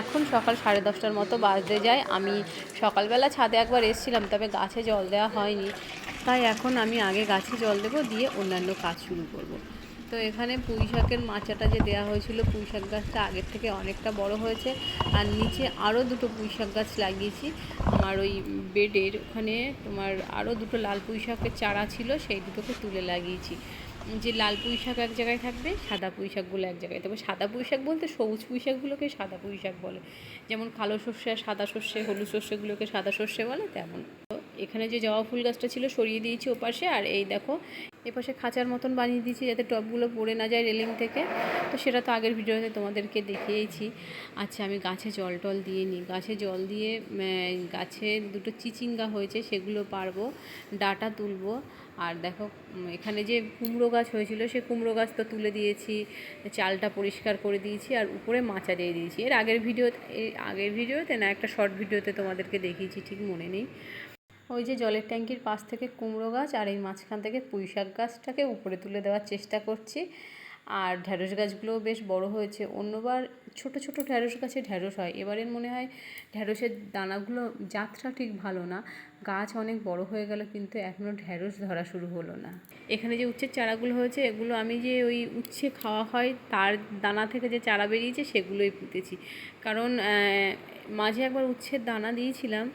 এখন সকাল সাড়ে দশটার মতো বাজতে যায়। আমি সকালবেলা ছাদে একবার এসেছিলাম, তবে গাছে জল দেওয়া হয়নি। তাই এখন আমি আগে গাছে জল দেবো, দিয়ে অন্যান্য কাজ শুরু করব। তো এখানে পুঁই শাকের মাচাটা যে দেওয়া হয়েছিল, পুঁই শাক গাছটা আগের থেকে অনেকটা বড় হয়েছে। আর নিচে আরও দুটো পুঁই শাক গাছ লাগিয়েছি। আমার ওই বেডের ওখানে তোমার আরও দুটো লাল পুঁই শাকের চারা ছিল, সেই দুটোকে তুলে লাগিয়েছি। যে লাল পুঁই শাক এক জায়গায় থাকবে, সাদা পুঁই শাকগুলো এক জায়গায় তবে সাদা পুঁই শাক বলতে সবুজ পুঁই শাকগুলোকে সাদা পুঁই শাক বলে। যেমন কালো সর্ষে আর সাদা সর্ষে, হলুদ সর্ষেগুলোকে সাদা সর্ষে বলে, তেমন। এখানে যে জবা ফুল গাছটা ছিল সরিয়ে দিয়েছি ওপাশে, আর এই দেখো, এপাশে খাঁচার মতন বানিয়ে দিয়েছি যাতে টবগুলো পড়ে না যায় রেলিং থেকে। তো সেটা তো আগের ভিডিওতে তোমাদেরকে দেখিয়েছি। আচ্ছা আমি গাছে জল টল দিয়ে নিই। গাছে জল দিয়ে গাছে দুটো চিচিঙ্গা হয়েছে, সেগুলো পারব, ডাটা তুলবো। আর দেখো এখানে যে কুমড়ো গাছ হয়েছিল, সে কুমড়ো গাছ তো তুলে দিয়েছি, চালটা পরিষ্কার করে দিয়েছি, আর উপরে মাচা দিয়ে দিয়েছি। এর আগের ভিডিও আগের ভিডিওতে না, একটা শর্ট ভিডিওতে তোমাদেরকে দেখিয়েছি, ঠিক মনে নেই। ওই যে জলের ট্যাঙ্কির পাশ থেকে কুমড়ো গাছ আর এই মাঝখান থেকে পুঁই শাক গাছটাকে উপরে তুলে দেওয়ার চেষ্টা করছি। আর ঢ্যাঁড়স গাছগুলোও বেশ বড় হয়েছে। অন্যবার ছোট ছোট ঢ্যাঁড়স গাছে ঢ্যাঁড়স হয়। এবারের মনে হয় ঢ্যাঁড়সের দানাগুলো যাত্রা ঠিক ভালো না। গাছ অনেক বড় হয়ে গেল, কিন্তু এখনও ঢ্যাঁড়স ধরা শুরু হলো না। এখানে যে উচ্ছের চারাগুলো হয়েছে, এগুলো আমি যে ওই উচ্ছে খাওয়া হয়, তার দানা থেকে যে চারা বেরিয়েছে, সেগুলোই পুঁতেছি। কারণ মাঝে একবার উচ্ছের দানা দিয়েছিলাম,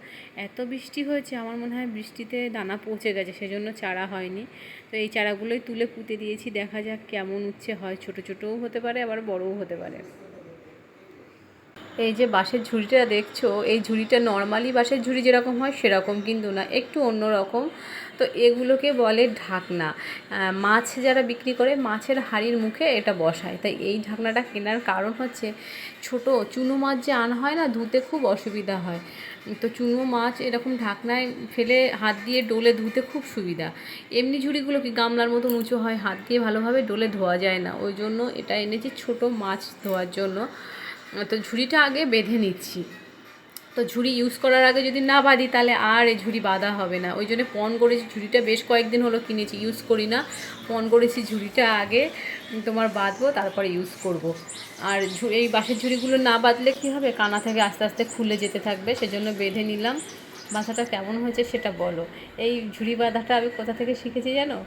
এত বৃষ্টি হয়েছে, আমার মনে হয় বৃষ্টিতে দানা পচে গেছে, সেজন্য চারা হয়নি। তো এই চারাগুলোই তুলে পুঁতে দিয়েছি, দেখা যাক কেমন উচ্ছে হয়। ছোট ছোটও হতে পারে, আবার বড়ও হতে পারে। এই যে বাঁশের ঝুড়িটা দেখছ, এই ঝুড়িটা নর্মালি বাঁশের ঝুড়ি যেরকম হয় সেরকম কিন্তু না, একটু অন্য রকম। তো এগুলোকে বলে ঢাকনা। মাছ যারা বিক্রি করে মাছের হাড়ির মুখে এটা বসায়। তাই এই ঢাকনাটা কেনার কারণ হচ্ছে ছোট, চুনো মাছ যে আনা হয় না, ধুতে খুব অসুবিধা হয়। তো চুনো মাছ এরকম ঢাকনায় ফেলে হাত দিয়ে ডোলে ধুতে খুব সুবিধা। এমনি ঝুড়িগুলো কি গামলার মতন উঁচু হয়, হাত দিয়ে ভালোভাবে ডোলে ধোয়া যায় না। ওই জন্য এটা এনেছি ছোট মাছ ধোয়ার জন্য। তো ঝুড়িটা আগে বেঁধে নিচ্ছি। তো ঝুড়ি ইউজ করার আগে যদি না বাঁধি, তাহলে আর এই ঝুড়ি বাঁধা হবে না। ওই জন্য পন করেছি, ঝুড়িটা বেশ কয়েকদিন হলো কিনেছি ইউজ করি না। পন করেছি, ঝুড়িটা আগে তোমার বাঁধবো, তারপরে ইউজ করব। আর এই বাঁশের ঝুড়িগুলো না বাঁধলে কী হবে? কানা থেকে আস্তে আস্তে খুলে যেতে থাকবে, সেজন্য বেঁধে নিলাম। বাসাটা কেমন হয়েছে সেটা বলো। এই ঝুড়ি বাঁধাটা আমি কোথা থেকে শিখেছি জানো?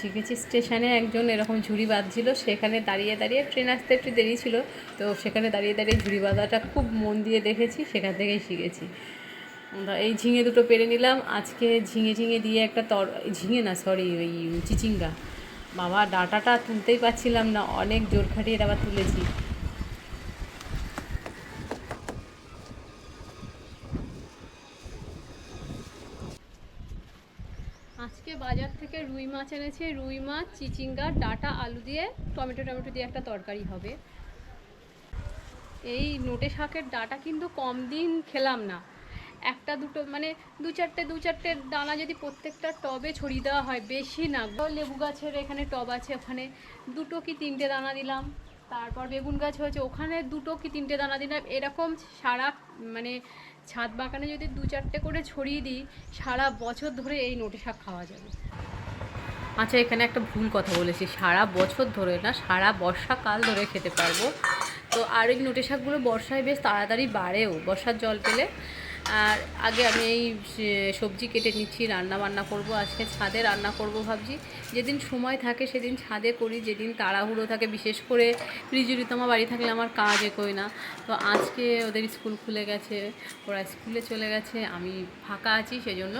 শিখেছি স্টেশনে একজন এরকম ঝুড়ি বাঁধছিল, সেখানে দাঁড়িয়ে দাঁড়িয়ে ট্রেন আসতে একটু দেরি ছিল, তো সেখানে দাঁড়িয়ে দাঁড়িয়ে ঝুড়ি বাঁধাটা খুব মন দিয়ে দেখেছি, সেখান থেকেই শিখেছি। এই ঝিঙে দুটো পেরে নিলাম, আজকে ঝিঙে ঝিঙে দিয়ে একটা তর, ঝিঙে না সরি ওই চিচিঙ্গা। বাবা, ডাটাটা তুলতেই পারছিলাম না, অনেক জোর খাটিয়ে আবার তুলেছি আজকে বাজার থেকে রুই মাছ এনেছে, রুই মাছ, চিচিঙ্গা, ডাটা, আলু দিয়ে, টমেটো টমেটো দিয়ে একটা তরকারি হবে। এই নোটে শাকের ডাটা কিন্তু কম দিন খেলাম না। একটা দুটো মানে দু চারটে দু চারটে দানা যদি প্রত্যেকটা টবে ছড়িয়ে দেওয়া হয়, বেশি না। লেবু গাছের এখানে টব আছে, ওখানে দুটো কি তিনটে দানা দিলাম। তারপর বেগুন গাছ হয়েছে, ওখানে দুটো কি তিনটে দানা দিলাম। এরকম সারা মানে ছাদ বাগানে যদি দু চারটে করে ছড়িয়ে দিই, সারা বছর ধরে এই নোটে শাক খাওয়া যাবে। আচ্ছা এখানে একটা ভুল কথা বলেছি। সারা বছর ধরে না, সারা বর্ষাকাল ধরে খেতে পারব। তো আর এই নোটে শাকগুলো বর্ষায় বেশ তাড়াতাড়ি বাড়েও, বর্ষার জল পেলে। আর আগে আমি এই সবজি কেটে নিচ্ছি, রান্না বান্না করব, আজকে ছাদে রান্না করব ভাবছি। যেদিন সময় থাকে সেদিন ছাদে করি, যেদিন তাড়াহুড়ো থাকে, বিশেষ করে রিজুরিতমা বাড়ি থাকলে আমার কাজ একই না। তো আজকে ওদের স্কুল খুলে গেছে, ওরা স্কুলে চলে গেছে, আমি ফাঁকা আছি, সেজন্য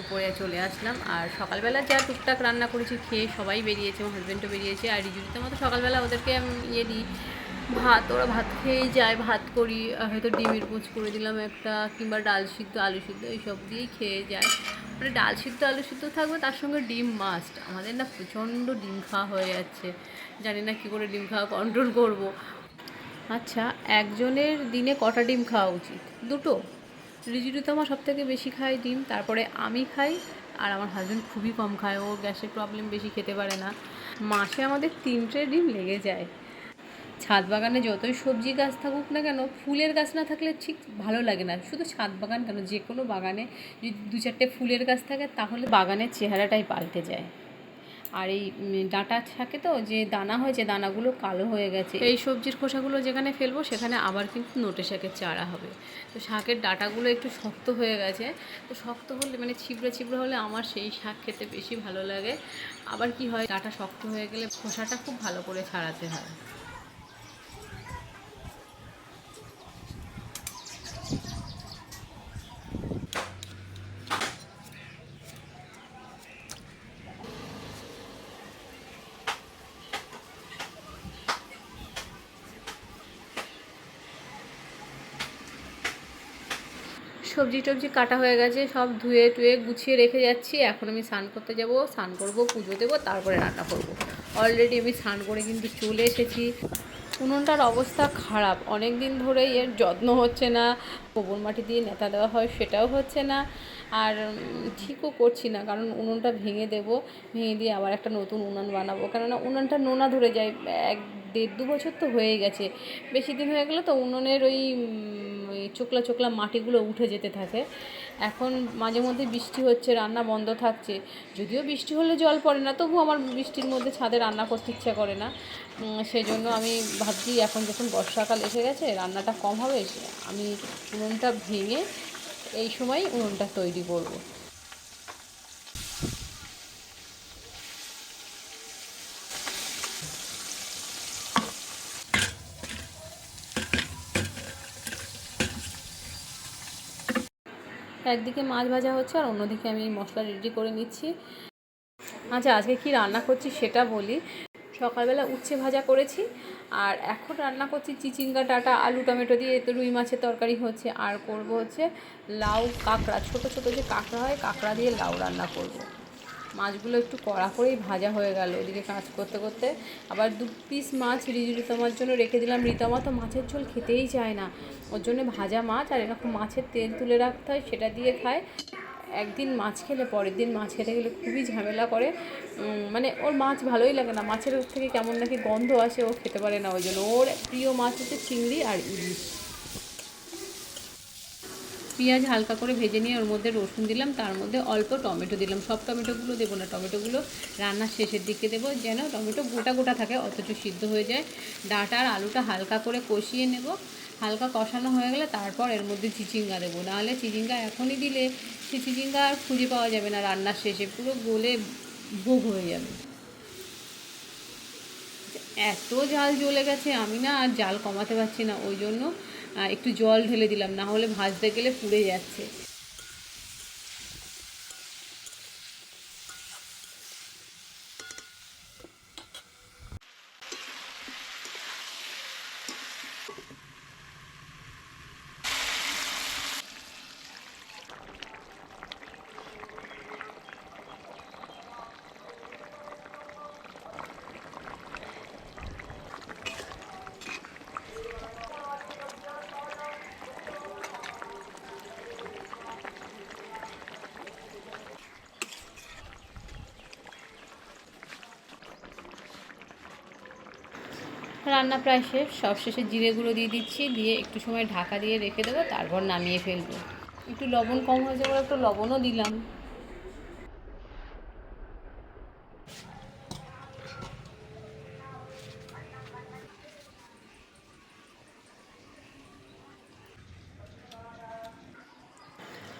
উপরে চলে আসলাম। আর সকালবেলা যা টুকটাক রান্না করেছি, খেয়ে সবাই বেরিয়েছে, আমার হাজব্যান্ডও বেরিয়েছে। আর রিজুরিতমা তো সকালবেলা ওদেরকে ইয়ে দিই ভাত, ওরা ভাত খেয়েই যায়, ভাত করি হয়তো ডিমের পোচ করে দিলাম একটা, কিংবা ডাল সিদ্ধ, আলু সিদ্ধ, এইসব দিয়েই খেয়ে যায়। মানে ডাল সিদ্ধ, আলু সিদ্ধ থাকবে, তার সঙ্গে ডিম মাস্ট আমাদের না প্রচণ্ড ডিম খাওয়া হয়ে যাচ্ছে। জানি না কী করে ডিম খাওয়া কন্ট্রোল করব। আচ্ছা একজনের দিনে কটা ডিম খাওয়া উচিত? দুটো। রিজুরি তো আমার সব থেকে বেশি খায় ডিম, তারপরে আমি খাই, আর আমার হাজব্যান্ড খুবই কম খায় ও গ্যাসের প্রবলেম বেশি খেতে পারে না। মাসে আমাদের তিনটে ডিম লেগে যায়। ছাদ বাগানে যতই সবজি গাছ থাকুক না কেন, ফুলের গাছ না থাকলে ঠিক ভালো লাগে না। শুধু ছাদ বাগান কেন যে কোনো বাগানে যদি দু চারটে ফুলের গাছ থাকে, তাহলে বাগানের চেহারাটাই পাল্টে যায়। আর এই ডাঁটা থাকে তো, যে দানা হয়েছে দানাগুলো কালো হয়ে গেছে, এই সবজির খোসাগুলো যেখানে ফেলব, সেখানে আবার কিন্তু নোটে শাকের চারা হবে। তো শাকের ডাঁটাগুলো একটু শক্ত হয়ে গেছে। তো শক্ত হলে মানে ছিবড়ে ছিবড়ে হলে আমার সেই শাক খেতে বেশি ভালো লাগে। আবার কি হয়, ডাঁটা শক্ত হয়ে গেলে খোসাটা খুব ভালো করে ছাড়াতে হয়। সবজি টবজি কাটা হয়ে গেছে, সব ধুয়ে টুয়ে গুছিয়ে রেখে যাচ্ছি। এখন আমি স্নান করতে যাব, স্নান করব, পুজো দেবো, তারপরে রান্না করব। অলরেডি আমি স্নান করে কিন্তু চলে এসেছি। উনুনটার অবস্থা খারাপ। অনেক দিন ধরেই এর যত্ন হচ্ছে না, গোবর মাটি দিয়ে নেতা দেওয়া হয় সেটাও হচ্ছে না। আর ঠিকও করছি না, কারণ উনুনটা ভেঙে দেব, ভেঙে দিয়ে আবার একটা নতুন উনুন বানাবো। কেননা উনুনটা নোনা ধরে যায়, এক দেড় দু বছর তো হয়ে গেছে। বেশি দিন হয়ে গেলে তো উনুনের ওই চোকলা চোকলা মাটিগুলো উঠে যেতে থাকে। এখন মাঝে মধ্যে বৃষ্টি হচ্ছে, রান্না বন্ধ থাকছে। যদিও বৃষ্টি হলে জল পড়ে না তবু আমার বৃষ্টির মধ্যে ছাদে রান্না করতে ইচ্ছা করে না। সেই জন্য আমি ভাবছি, এখন যখন বর্ষাকাল এসে গেছে, রান্নাটা কম হবে, আমি উনুনটা ভেঙে এই সময় উনুনটা তৈরি করব। একদিকে মাছ ভাজা হচ্ছে আর অন্যদিকে আমি মশলা রেডি করে নিচ্ছি। আচ্ছা আজকে কি রান্না করছি সেটা বলি। সকালবেলা উচ্ছে ভাজা করেছি আর এখন রান্না করছি চিচিঙ্গা, ডাটা, আলু, টমেটো দিয়ে তো রুই মাছের তরকারি হচ্ছে। আর করব হচ্ছে লাউ, কাঁকড়া, ছোট ছোট যে কাঁকড়া হয়, কাঁকড়া দিয়ে লাউ রান্না করব। মাছগুলো একটু কড়া করেই ভাজা হয়ে গেল। ওদিকে কাজ করতে করতে আবার দু পিস মাছ রিজু রিতমার জন্য রেখে দিলাম। রিতমা তো মাছের ঝোল খেতেই চায় না। ওর জন্য ভাজা মাছ আর এরকম মাছের তেল তুলে রাখতে হয়, সেটা দিয়ে খায়। একদিন মাছ খেলে পরের দিন মাছ খেতে গেলে খুবই ঝামেলা করে। মানে ওর মাছ ভালোই লাগে না। মাছের থেকে কেমন নাকি গন্ধ আসে, ও খেতে পারে না। ওই জন্য ওর প্রিয় মাছ হচ্ছে চিংড়ি আর ইলিশ। পেঁয়াজ হালকা করে ভেজে নিয়ে ওর মধ্যে রসুন দিলাম, তার মধ্যে অল্প টমেটো দিলাম। সব টমেটোগুলো দেবো না, টমেটোগুলো রান্নার শেষের দিকে দেবো, যেন টমেটো গোটা গোটা থাকে, অথচ সিদ্ধ হয়ে যায়। ডাটা আর আলুটা হালকা করে কষিয়ে নেব। হালকা কষানো হয়ে গেলে তারপর এর মধ্যে চিচিঙ্গা দেবো। নাহলে চিচিঙ্গা এখনই দিলে সে চিচিঙ্গা আর খুঁজে পাওয়া যাবে না রান্নার শেষে, পুরো গলে ভোগ হয়ে যাবে। এত জাল জ্বলে গেছে, আমি না আর জাল কমাতে পারছি না, ওই জন্য একটু জল ঢেলে দিলাম না হলে ভাজতে গেলে পুড়ে যাচ্ছে। রান্না প্রায় শেষ। সব শেষে জিরে গুঁড়ো দিয়ে দিচ্ছি। দিয়ে একটু সময় ঢাকা দিয়ে রেখে দেবো, তারপর নামিয়ে ফেলব। একটু লবণ কম হয়ে বলে একটু লবণও দিলাম।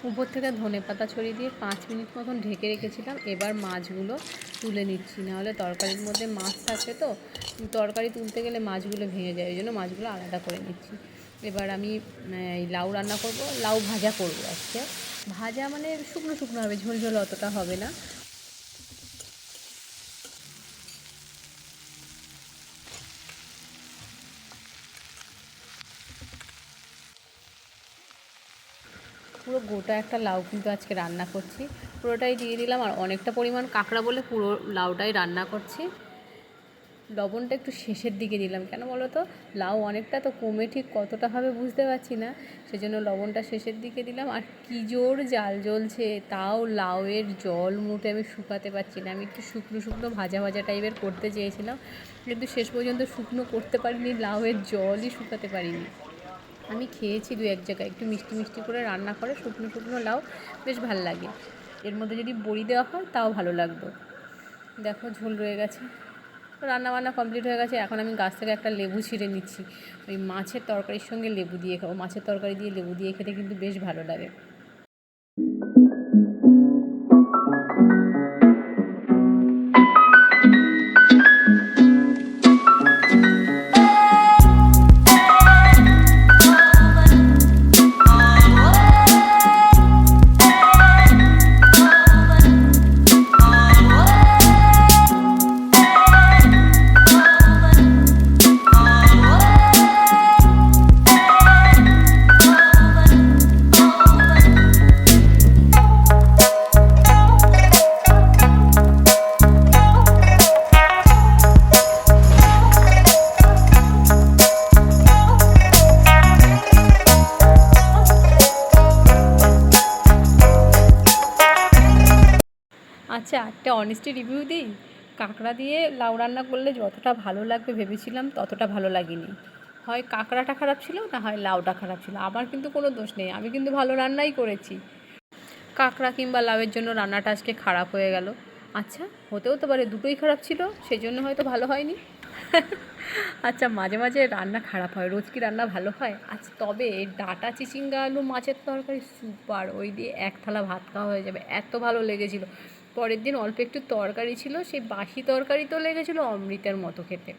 উপর থেকে ধনে পাতা ছড়িয়ে দিয়ে পাঁচ মিনিট মতন ঢেকে রেখেছিলাম। এবার মাছগুলো তুলে নিচ্ছি। নাহলে তরকারির মধ্যে মাছ থাকে তো, তরকারি তুলতে গেলে মাছগুলো ভেঙে যায়, ওই জন্য মাছগুলো আলাদা করে নিচ্ছি। এবার আমি লাউ রান্না করব। লাউ ভাজা করব আজকে। ভাজা মানে শুকনো শুকনো হবে, ঝোল ঝোল অতটা হবে না। পুরো গোটা একটা লাউ কিন্তু আজকে রান্না করছি। পুরোটাই দিয়ে দিলাম আর অনেকটা পরিমাণ কাঁকড়া বলে পুরো লাউটাই রান্না করছি। লবণটা একটু শেষের দিকে দিলাম। কেন বলো তো? লাউ অনেকটা তো কমে ঠিক কতটা হবে বুঝতে পারছি না। সেজন্য লবণটা শেষের দিকে দিলাম। আর কি জোর জাল জ্বলছে তাও লাউয়ের জল মুটে আমি শুকাতে পারছি না। আমি একটু শুকনো শুকনো ভাজা ভাজা টাইপের করতে চেয়েছিলাম। কিন্তু শেষ পর্যন্ত শুকনো করতে পারিনি, লাউয়ের জলই শুকাতে পারিনি। আমি খেয়েছি দু এক জায়গায়। একটু মিষ্টি মিষ্টি করে রান্না করে, শুকনো শুকনো লাউ, বেশ ভালো লাগে। এর মধ্যে যদি বড়ি দেওয়া হয়, তাও ভালো লাগতো। দেখো, ঝোল রয়ে গেছে। রান্না বান্না কমপ্লিট হয়ে গেছে। এখন আমি গাছ থেকে একটা লেবু ছিঁড়ে নিচ্ছি। ওই মাছের তরকারির সঙ্গে লেবু দিয়ে খাব মাছের তরকারি দিয়ে লেবু দিয়ে খেতে কিন্তু বেশ ভালো লাগে। অনেস্টি রিভিউ দিই, কাঁকড়া দিয়ে লাউ রান্না করলে যতটা ভালো লাগবে ভেবেছিলাম ততটা ভালো লাগেনি। হয় কাঁকড়াটা খারাপ ছিল না হয় লাউটা খারাপ ছিল, আমার কিন্তু কোনো দোষ নেই, আমি কিন্তু ভালো রান্নাই করেছি। কাঁকড়া কিংবা লাউয়ের জন্য রান্নাটা আজকে খারাপ হয়ে গেল। আচ্ছা হতেও তো পারে দুটোই খারাপ ছিল, সেই জন্য হয়তো ভালো হয়নি। আচ্ছা মাঝে মাঝে রান্না খারাপ হয়, রোজ কি রান্না ভালো হয়? আচ্ছা তবে ডাটা চিচিঙ্গা আলু মাছের তরকারি, সুপার, ওই দিয়ে এক থালা ভাত খাওয়া হয়ে যাবে, এত ভালো লেগেছিল। পরের দিন অল্প একটু তরকারি ছিল সেই বাসি তরকারি তো লেগেছিলো অমৃতের মতো খেতে।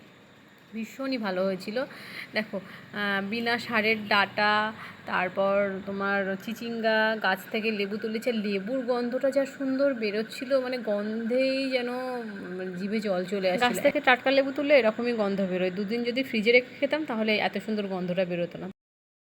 ভীষণই ভালো হয়েছিল। দেখো বিনা সারের ডাটা তারপর তোমার চিচিঙ্গা গাছ থেকে লেবু তুলেছে লেবুর গন্ধটা যা সুন্দর বেরোচ্ছিল মানে গন্ধেই যেন উম, জিভে জল চলে আসে গাছ থেকে টাটকা লেবু তুললে এরকমই গন্ধ বেরোয়। দুদিন যদি ফ্রিজে রেখে খেতাম তাহলে এত সুন্দর গন্ধটা বেরোতো না।